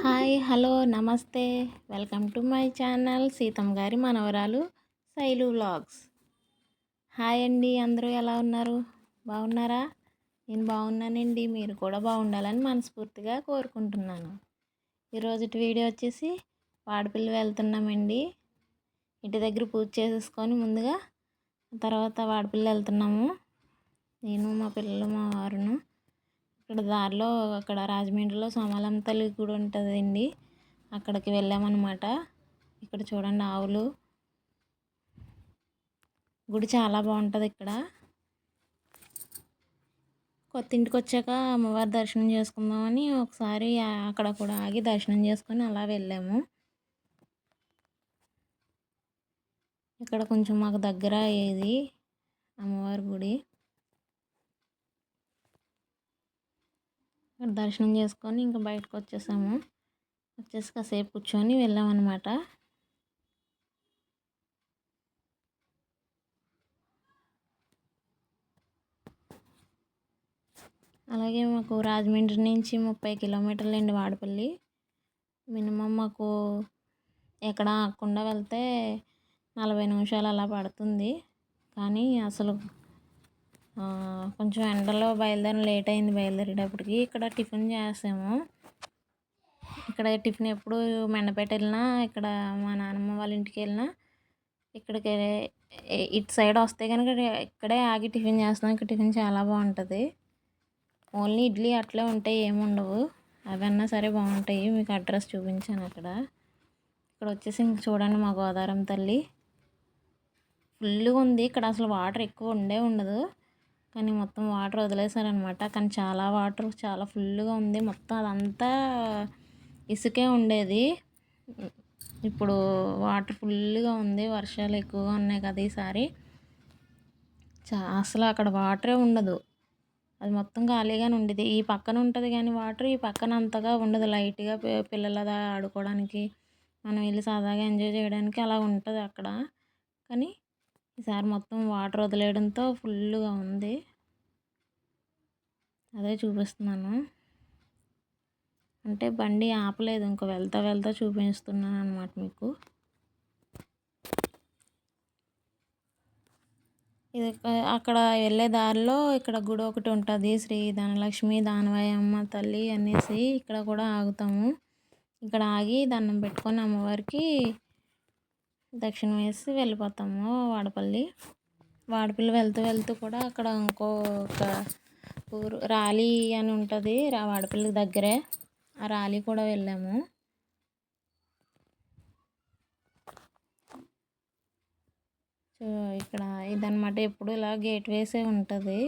Hi hello నమస్తే. Welcome to my channel Seethamma గారి మనవరాలు శైలు వ్లాగ్స్. హాయ్ అండి అందరూ ఎలా ఉన్నారు? బాగున్నారా? నేను బాగున్నానండి మీరు కూడా బాగుండాలని మనస్ఫూర్తిగా కోరుకుంటున్నాను. ఈరోజు వీడియో వచ్చేసి వాడపిల్లి వెళ్తున్నామండి. ఇంటి దగ్గర పూజ చేసేసుకొని ముందుగా తర్వాత వాడపిల్లి వెళ్తున్నాము. నేను మా పిల్లలు మా వారును ఇక్కడ దారిలో అక్కడ రాజమండ్రిలో సోమాలమ్మ తల్లి గుడి ఉంటుందండి. అక్కడికి వెళ్ళామన్నమాట. ఇక్కడ చూడండి ఆవులు. గుడి చాలా బాగుంటుంది ఇక్కడ. కొత్త ఇంటికి వచ్చాక అమ్మవారి దర్శనం చేసుకుందామని ఒకసారి అక్కడ కూడా ఆగి దర్శనం చేసుకొని అలా వెళ్ళాము. ఇక్కడ కొంచెం మాకు దగ్గర ఇది అమ్మవారి గుడి. ఇక్కడ దర్శనం చేసుకొని ఇంకా బయటకు వచ్చేసాము. వచ్చేసి కాసేపు కూర్చొని వెళ్ళామన్నమాట అలాగే మాకు రాజమండ్రి నుంచి ముప్పై కిలోమీటర్లు అండి వాడపల్లి. మినిమం మాకు ఎక్కడ ఆకుండా వెళ్తే నలభై నిమిషాలు అలా పడుతుంది. కానీ అసలు కొంచెం ఎండలో బయలుదేరి లేట్ అయింది బయలుదేరేటప్పటికి. ఇక్కడ టిఫిన్ చేసాము. ఇక్కడ టిఫిన్ ఎప్పుడు మెండపేట వెళ్ళినా ఇక్కడ మా నాన్నమ్మ వాళ్ళ ఇంటికి వెళ్ళినా ఇక్కడికి ఇటు సైడ్ వస్తే కనుక ఇక్కడే ఆగి టిఫిన్ చేస్తాం ఇక్కడ టిఫిన్ చాలా బాగుంటుంది. ఓన్లీ ఇడ్లీ అట్లే ఉంటాయి ఏమి ఉండవు. అవన్నా సరే బాగుంటాయి. మీకు అడ్రస్ చూపించాను అక్కడ. ఇక్కడ వచ్చేసి ఇంక చూడండి మా గోదావరం తల్లి. ఫుల్గా ఉంది ఇక్కడ అసలు వాటర్ ఎక్కువ ఉండే ఉండదు. కానీ మొత్తం వాటర్ వదిలేశారనమాట. కానీ చాలా వాటర్ చాలా ఫుల్గా ఉంది. మొత్తం అదంతా ఇసుకే ఉండేది. ఇప్పుడు వాటర్ ఫుల్గా ఉంది. వర్షాలు ఎక్కువగా ఉన్నాయి కదా ఈసారి. చా అసలు అక్కడ వాటరే ఉండదు. అది మొత్తం ఖాళీగానే ఉండేది. ఈ పక్కన ఉంటుంది కానీ వాటర్ ఈ పక్కన అంతగా ఉండదు. లైట్గా పిల్లలదా ఆడుకోవడానికి మనం వెళ్ళి సరదాగా ఎంజాయ్ చేయడానికి అలా ఉంటుంది అక్కడ. కానీ ఈసారి మొత్తం వాటర్ వదిలేయడంతో ఫుల్గా ఉంది. అదే చూపిస్తున్నాను. అంటే బండి ఆపలేదు ఇంక వెళ్తా వెళ్తా చూపిస్తున్నాను అనమాట మీకు. ఇది అక్కడ వెళ్ళే దారిలో ఇక్కడ గుడి ఒకటి ఉంటుంది శ్రీ ధనలక్ష్మి దానవాయమ్మ తల్లి అనేసి ఇక్కడ కూడా ఆగుతాము. ఇక్కడ ఆగి దండం పెట్టుకొని అమ్మవారికి దక్షిణం వేసి వెళ్ళిపోతాము వాడపల్లి. వాడపల్లి వెళ్తూ వెళ్తూ కూడా అక్కడ ఇంకొక ఊరు రాలి అని ఉంటుంది. వాడపల్లికి దగ్గరే. ఆ రాలి కూడా వెళ్ళాము. సో ఇక్కడ ఇదనమాట ఎప్పుడు ఇలా గేట్ వేసే ఉంటుంది.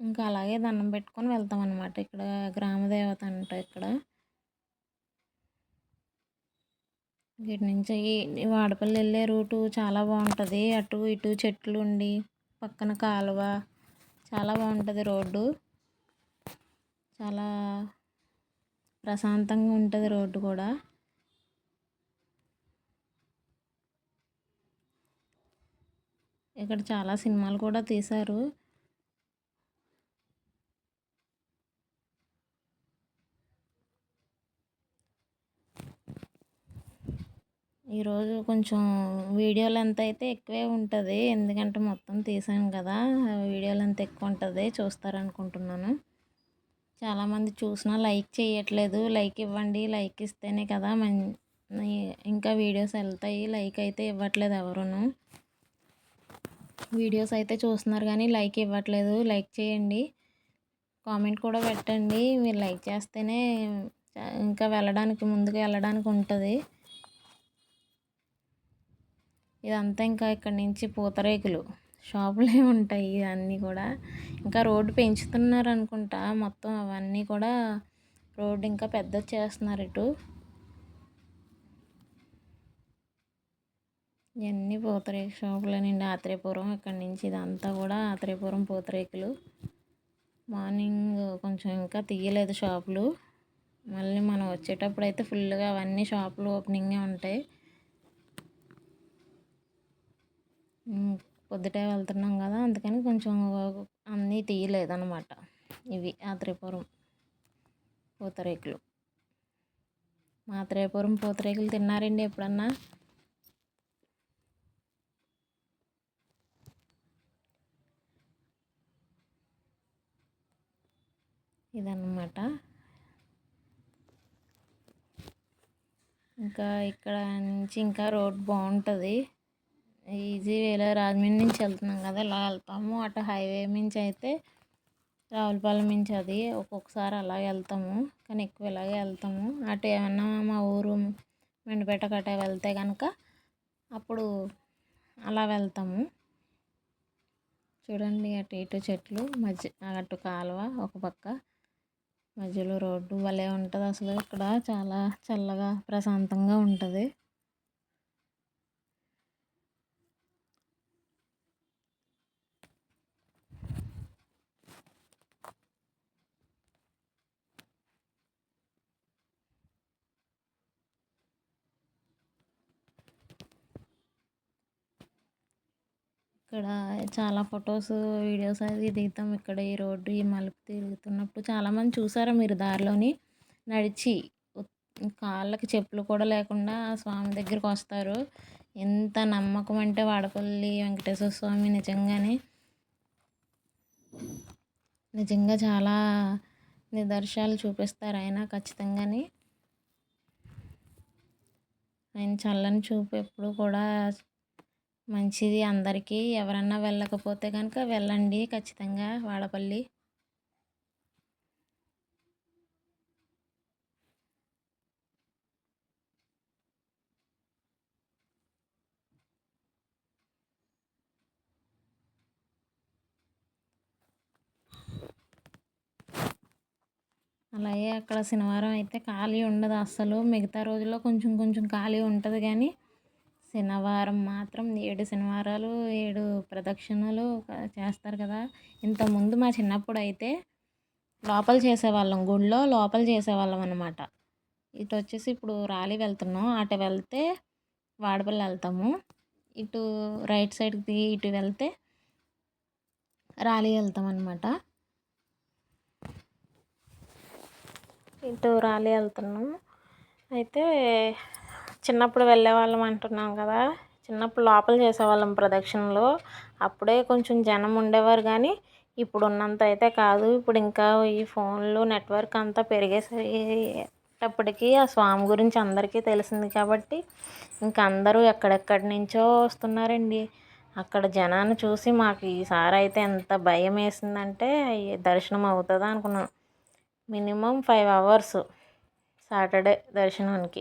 ఇంకా అలాగే దండం పెట్టుకొని వెళ్తాం అనమాట ఇక్కడ గ్రామ దేవత అంట ఇక్కడ. ఇటు నుంచి వాడపల్లి వెళ్ళే రూటు చాలా బాగుంటుంది. అటు ఇటు చెట్లు ఉండి పక్కన కాలువ చాలా బాగుంటుంది రోడ్డు. చాలా ప్రశాంతంగా ఉంటుంది రోడ్డు కూడా. ఇక్కడ చాలా సినిమాలు కూడా తీశారు. ఈరోజు కొంచెం వీడియో లెంత్ అయితే ఎక్కువే ఉంటుంది. ఎందుకంటే మొత్తం తీసాం కదా వీడియో లెంత్ ఎక్కువ ఉంటుంది. చూస్తారనుకుంటున్నాను. చాలామంది చూసినా లైక్ చేయట్లేదు. లైక్ ఇవ్వండి లైక్ ఇస్తేనే కదా మం ఇంకా వీడియోస్ వెళ్తాయి. లైక్ అయితే ఇవ్వట్లేదు ఎవరును. వీడియోస్ అయితే చూస్తున్నారు కానీ లైక్ ఇవ్వట్లేదు. లైక్ చేయండి. కామెంట్ కూడా పెట్టండి. మీరు లైక్ చేస్తేనే ఇంకా వెళ్ళడానికి ముందుకు వెళ్ళడానికి ఉంటుంది. ఇదంతా ఇంకా ఇక్కడ నుంచి పూతరేకులు. షాపులే ఉంటాయి ఇవన్నీ కూడా. ఇంకా రోడ్డు పెంచుతున్నారు అనుకుంటా మొత్తం అవన్నీ కూడా రోడ్డు ఇంకా పెద్ద చేస్తున్నారు ఇటు. ఇవన్నీ పూతరేకు షాపులేనండి. ఆత్రేయపురం ఇక్కడ నుంచి ఇదంతా కూడా ఆత్రేయపురం పూతరేకులు. మార్నింగ్ కొంచెం ఇంకా తీయలేదు షాపులు. మళ్ళీ మనం వచ్చేటప్పుడు అయితే ఫుల్గా అవన్నీ షాపులు ఓపెనింగే ఉంటాయి. పొద్దుటే వెళ్తున్నాం కదా అందుకని కొంచెం అన్నీ తీయలేదన్నమాట. ఇవి ఆత్రేయపురం పూతరేకులు. మాత్రేయపురం పూతరేకులు తిన్నారండి ఎప్పుడన్నా? ఇదన్నమాట. ఇంకా ఇక్కడ నుంచి ఇంకా రోడ్ బాగుంటుంది. ఈజీ వేలో రాజమండ్రి నుంచి వెళ్తున్నాం కదా ఇలా వెళ్తాము. అటు హైవే నుంచి అయితే రావులపాలెం నుంచి అది ఒక్కొక్కసారి అలాగే వెళ్తాము కానీ ఎక్కువ ఇలాగే వెళ్తాము. అటు ఏమన్నా మా ఊరు మెండపేట గట్ట వెళ్తే కనుక అప్పుడు అలా వెళ్తాము. చూడండి అటు ఇటు చెట్లు మధ్య అటు కాలువ ఒక పక్క మధ్యలో రోడ్డు భలే ఉంటుంది అసలు. ఇక్కడ చాలా చల్లగా ప్రశాంతంగా ఉంటుంది. ఇక్కడ చాలా ఫొటోస్ వీడియోస్ అది దిగుతాం ఇక్కడ ఈ రోడ్డు ఈ మలుపు తిరుగుతున్నప్పుడు. చాలామంది చూసారా మీరు దారిలోని? నడిచి కాళ్ళకి చెప్పులు కూడా లేకుండా స్వామి దగ్గరికి వస్తారు. ఎంత నమ్మకం అంటే వాడపల్లి వెంకటేశ్వర స్వామి నిజంగానే నిజంగా చాలా నిదర్శాలు చూపిస్తారు ఆయన ఖచ్చితంగాని. ఆయన చల్లని చూపు ఎప్పుడు కూడా మంచిది అందరికీ. ఎవరన్నా వెళ్ళకపోతే కనుక వెళ్ళండి. ఖచ్చితంగా వాడపల్లి. అలాగే అక్కడ శనివారం అయితే ఖాళీ ఉండదు అస్సలు. మిగతా రోజుల్లో కొంచెం కొంచెం ఖాళీ ఉంటుంది కానీ శనివారం మాత్రం ఏడు శనివారాలు ఏడు ప్రదక్షిణలు చేస్తారు కదా. ఇంతకుముందు మా చిన్నప్పుడు అయితే లోపల చేసేవాళ్ళం గుడిలో లోపల చేసేవాళ్ళం అనమాట ఇటు వచ్చేసి ఇప్పుడు రాలి వెళ్తున్నాం. అటు వెళ్తే వాడపల్లి వెళ్తాము. ఇటు రైట్ సైడ్కి ఇటు వెళ్తే రాలి వెళ్తాం అనమాట ఇటు రాలి వెళ్తున్నాం. అయితే చిన్నప్పుడు వెళ్ళేవాళ్ళం అంటున్నాం కదా. చిన్నప్పుడు లోపల చేసేవాళ్ళం ప్రదక్షిణలు. అప్పుడే కొంచెం జనం ఉండేవారు కానీ ఇప్పుడు ఉన్నంత అయితే కాదు. ఇప్పుడు ఇంకా ఈ ఫోన్లు నెట్వర్క్ అంతా పెరిగేసేటప్పటికీ ఆ స్వామి గురించి అందరికీ తెలిసింది కాబట్టి ఇంకా అందరూ ఎక్కడెక్కడి నుంచో వస్తున్నారండి. అక్కడ జనాన్ని చూసి మాకు ఈసారి అయితే ఎంత భయం వేసిందంటే దర్శనం అవుతుందా అనుకున్నాం. మినిమం ఫైవ్ అవర్స్ సాటర్డే దర్శనానికి.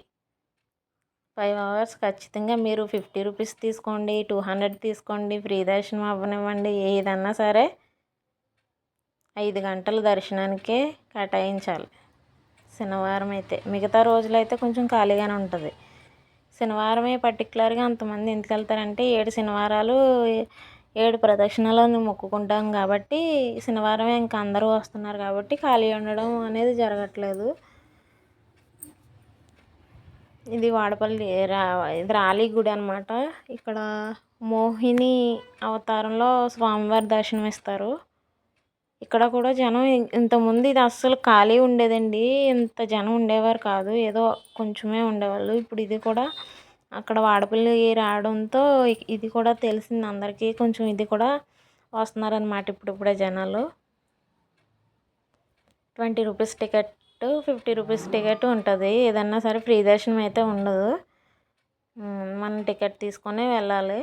ఫైవ్ అవర్స్ ఖచ్చితంగా మీరు ఫిఫ్టీ రూపీస్ తీసుకోండి టూ హండ్రెడ్ తీసుకోండి ఫ్రీ దర్శనం అవ్వనివ్వండి ఏదన్నా సరే ఐదు గంటల దర్శనానికే కేటాయించాలి. శనివారం అయితే. మిగతా రోజులైతే కొంచెం ఖాళీగానే ఉంటుంది. శనివారమే పర్టికులర్గా అంతమంది ఎందుకు వెళ్తారంటే ఏడు శనివారాలు ఏడు ప్రదక్షిణలను మొక్కుకుంటాం కాబట్టి శనివారం ఇంకా అందరూ వస్తున్నారు కాబట్టి ఖాళీ ఉండడం అనేది జరగట్లేదు. ఇది వాడపల్లి రా ఇది రాలి గుడి అనమాట ఇక్కడ మోహిని అవతారంలో స్వామివారి దర్శనం ఇస్తారు. ఇక్కడ కూడా జనం ఇంతకుముందు ఇది అస్సలు ఖాళీ ఉండేదండి. ఇంత జనం ఉండేవారు కాదు. ఏదో కొంచెమే ఉండేవాళ్ళు. ఇప్పుడు ఇది కూడా అక్కడ వాడపల్లి రావడంతో ఇది కూడా తెలిసింది అందరికీ. కొంచెం ఇది కూడా వస్తున్నారనమాట ఇప్పుడిప్పుడే జనాలు. Twenty rupees ticket fifty rupees ticket ఉంటుంది. ఏదన్నా సరే ఫ్రీ దర్శనం అయితే ఉండదు. మనం టికెట్ తీసుకొని వెళ్ళాలి.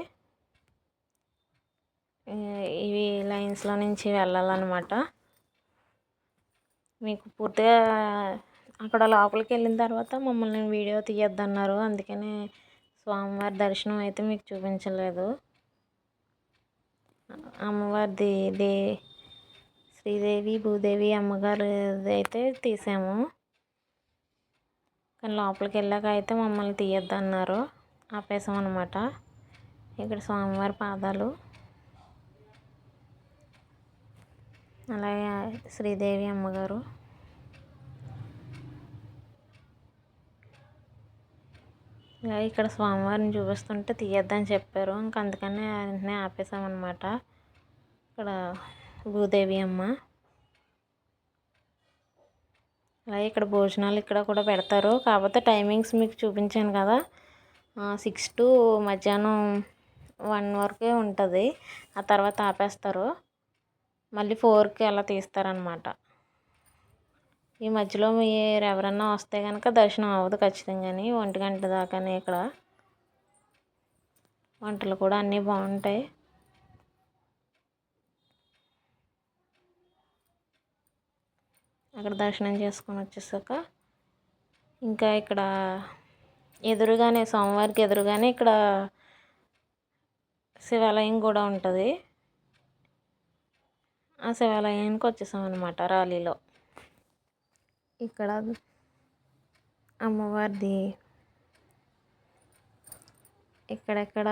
ఇవి లైన్స్లో నుంచి వెళ్ళాలన్నమాట. మీకు పూర్తిగా అక్కడ లోపలికి వెళ్ళిన తర్వాత మమ్మల్ని వీడియో తీయొద్దన్నారు. అందుకని స్వామివారి దర్శనం అయితే మీకు చూపించలేదు. అమ్మవారిది దే శ్రీదేవి భూదేవి అమ్మగారు అయితే తీసాము. కానీ లోపలికి వెళ్ళాక అయితే మమ్మల్ని తీయొద్దన్నారు. ఆపేసాం అనమాట ఇక్కడ స్వామివారి పాదాలు. అలాగే శ్రీదేవి అమ్మగారు. ఇక్కడ స్వామివారిని చూపిస్తుంటే తీయొద్దని చెప్పారు. ఇంక అందుకనే వెంటనే ఆపేసామన్నమాట. ఇక్కడ భూదేవి అమ్మ. అలాగే ఇక్కడ భోజనాలు ఇక్కడ కూడా పెడతారు. కాకపోతే టైమింగ్స్ మీకు చూపించాను కదా. సిక్స్ టు మధ్యాహ్నం వన్ వరకే ఉంటుంది. ఆ తర్వాత ఆపేస్తారు. మళ్ళీ ఫోర్కి అలా తీస్తారనమాట ఈ మధ్యలో మీరు ఎవరన్నా వస్తే కనుక దర్శనం అవ్వదు ఖచ్చితంగాని. ఒంటి గంట దాకానే ఇక్కడ వంటలు కూడా అన్నీ బాగుంటాయి. అక్కడ దర్శనం చేసుకొని వచ్చేసాక ఇంకా ఇక్కడ ఎదురుగానే సోమవారికి ఎదురుగానే ఇక్కడ శివాలయం కూడా ఉంటుంది. ఆ శివాలయానికి వచ్చేసాం అనమాట రాలీలో ఇక్కడ అమ్మవారిది ఎక్కడెక్కడ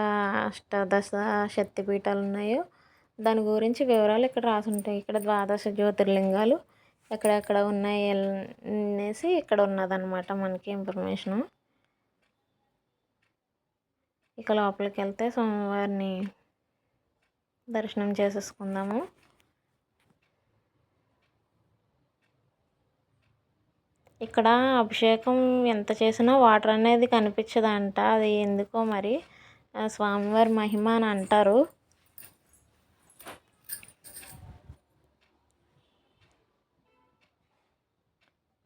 అష్టాదశ శక్తిపీఠాలు ఉన్నాయో దాని గురించి వివరాలు ఇక్కడ రాసి ఉంటాయి ఇక్కడ ద్వాదశ జ్యోతిర్లింగాలు ఎక్కడెక్కడ ఉన్నాయి అనేసి ఇక్కడ ఉన్నదన్నమాట మనకి ఇన్ఫర్మేషను. ఇక లోపలికి వెళ్తే సోమవారిని దర్శనం చేసేసుకుందాము. ఇక్కడ అభిషేకం ఎంత చేసినా వాటర్ అనేది కనిపించదంట. అది ఎందుకో మరి స్వామివారి మహిమ అని అంటారు.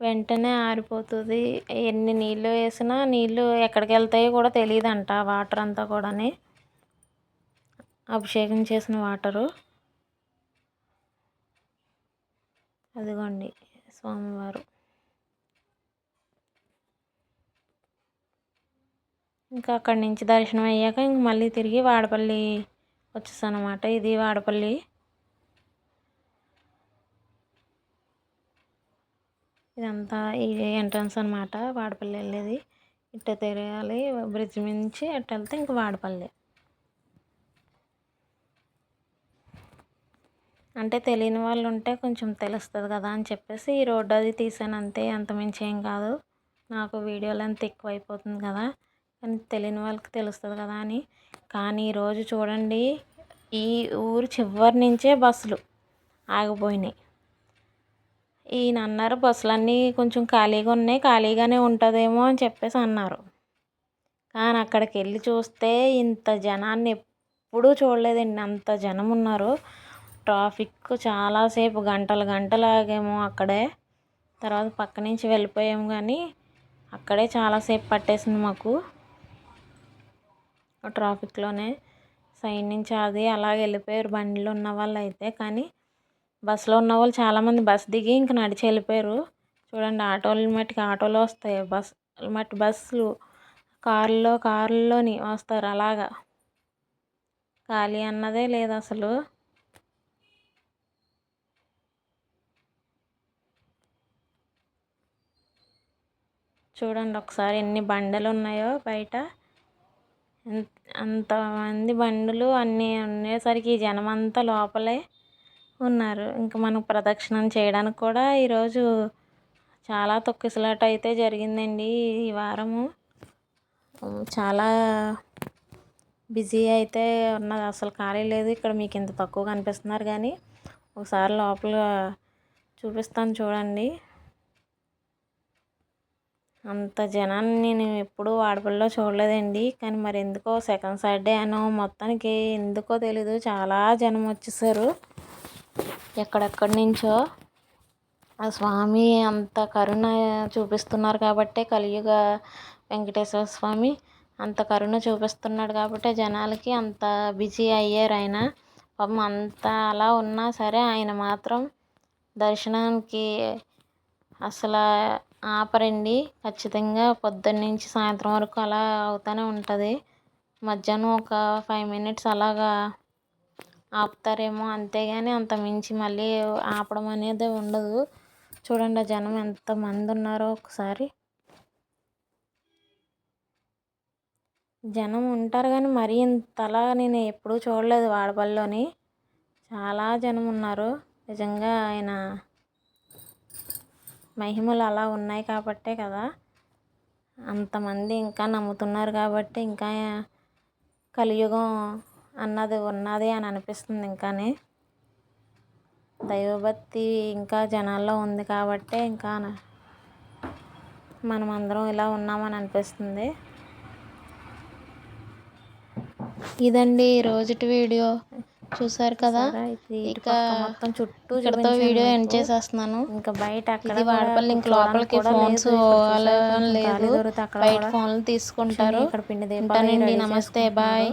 వెంటనే ఆరిపోతుంది. ఎన్ని నీళ్ళు వేసినా నీళ్ళు ఎక్కడికి వెళ్తాయో కూడా తెలియదంట వాటర్ అంతా కూడాని. అభిషేకం చేసిన వాటరు. అదిగోండి స్వామివారు. ఇంకా అక్కడి నుంచి దర్శనం అయ్యాక ఇంక మళ్ళీ తిరిగి వాడపల్లి వచ్చేసానమాట ఇది వాడపల్లి ఇదంతా ఈ ఎంట్రన్స్ అనమాట వాడపల్లి వెళ్ళేది. ఇట్ట తిరగాలి. బ్రిడ్జ్ నుంచి అట్ట వెళ్తే ఇంక వాడపల్లి. అంటే తెలియని వాళ్ళు ఉంటే కొంచెం తెలుస్తుంది కదా అని చెప్పేసి ఈ రోడ్డు అది తీసాను అంతే. అంతమించి ఏం కాదు. నాకు వీడియోలు అంత ఎక్కువ అయిపోతుంది కదా. కానీ తెలియని వాళ్ళకి తెలుస్తుంది కదా అని. కానీ ఈరోజు చూడండి ఈ ఊరు చివరి నుంచే బస్సులు ఆగిపోయినాయి. ఈయన అన్నారు బస్సులన్నీ కొంచెం ఖాళీగా ఉన్నాయి ఖాళీగానే ఉంటుందేమో అని చెప్పేసి అన్నారు. కానీ అక్కడికి వెళ్ళి చూస్తే ఇంత జనాన్ని ఎప్పుడూ చూడలేదండి. అంత జనం ఉన్నారు. ట్రాఫిక్ చాలాసేపు గంటలు గంటలు ఆగాము అక్కడే. తర్వాత పక్క నుంచి వెళ్ళిపోయాము కానీ అక్కడే చాలాసేపు పట్టేసింది మాకు. ట్రాఫిక్లోనే సైడ్ నుంచి అది అలా వెళ్ళిపోయారు బండిలో ఉన్న వాళ్ళు అయితే కానీ బస్సులో ఉన్న వాళ్ళు చాలామంది బస్ దిగి ఇంక నడిచి వెళ్ళిపోయారు. చూడండి ఆటోలు మట్టుకు ఆటోలో వస్తాయి. బస్ మట్టి బస్సులు కార్లో కార్లోని వస్తారు అలాగా. ఖాళీ అన్నదే లేదు అసలు. చూడండి ఒకసారి ఎన్ని బండలు ఉన్నాయో బయట. అంతమంది బండ్లు అన్నీ ఉండేసరికి జనం అంతా లోపలే. ఉన్నారు. ఇంకా మనం ప్రదక్షిణం చేయడానికి కూడా ఈరోజు చాలా తొక్కిసలాట అయితే జరిగిందండి ఈ వారము. చాలా బిజీ అయితే ఉన్నది. అసలు ఖాళీ లేదు. ఇక్కడ మీకు ఇంత తక్కువ కనిపిస్తున్నారు కానీ ఒకసారి లోపల చూపిస్తాను చూడండి. అంత జనాన్ని నేను ఎప్పుడూ వాడపల్లిలో చూడలేదండి. కానీ మరి ఎందుకో సెకండ్ సాటర్డే అనో మొత్తానికి ఎందుకో తెలీదు. చాలా జనం వచ్చేసారు. ఎక్కడెక్కడి నుంచో ఆ స్వామి అంత కరుణ చూపిస్తున్నారు కాబట్టే కలియుగ వెంకటేశ్వర స్వామి అంత కరుణ చూపిస్తున్నాడు కాబట్టి జనాలకి అంత బిజీ అయ్యారు ఆయన. పాపం అంత అలా ఉన్నా సరే ఆయన మాత్రం దర్శనానికి అసలు ఆపరండి. ఖచ్చితంగా పొద్దున్న నుంచి సాయంత్రం వరకు అలా అవుతూనే ఉంటుంది. మధ్యాహ్నం ఒక ఫైవ్ మినిట్స్ అలాగా ఆపుతారేమో అంతేగాని అంత మించి మళ్ళీ ఆపడం అనేది ఉండదు. చూడండి జనం ఎంతమంది ఉన్నారో ఒకసారి. జనం ఉంటారు కానీ మరీ ఇంతలా నేను ఎప్పుడూ చూడలేదు వాడపల్లిలోని. చాలా జనం ఉన్నారు. నిజంగా ఆయన మహిమలు అలా ఉన్నాయి కాబట్టే కదా. అంతమంది ఇంకా నమ్ముతున్నారు కాబట్టి ఇంకా కలియుగం అన్నది ఉన్నది అని అనిపిస్తుంది ఇంకానే. దైవభక్తి ఇంకా జనాల్లో ఉంది కాబట్టే ఇంకా మనం అందరం ఇలా ఉన్నామని అనిపిస్తుంది. ఇదండి రోజుటి వీడియో. చూసారు కదా? ఇక మొత్తం చుట్టూ ఇక్కడతో వీడియో ఎండ్ చేసేస్తున్నాను. ఇంకా బయట ఇది వాడపల్లి ఇంక లోపలికి ఫోన్స్ అలా లేదు. బయట ఫోన్లు తీసుకుంటారు. ఉంటానండి. నమస్తే. బాయ్.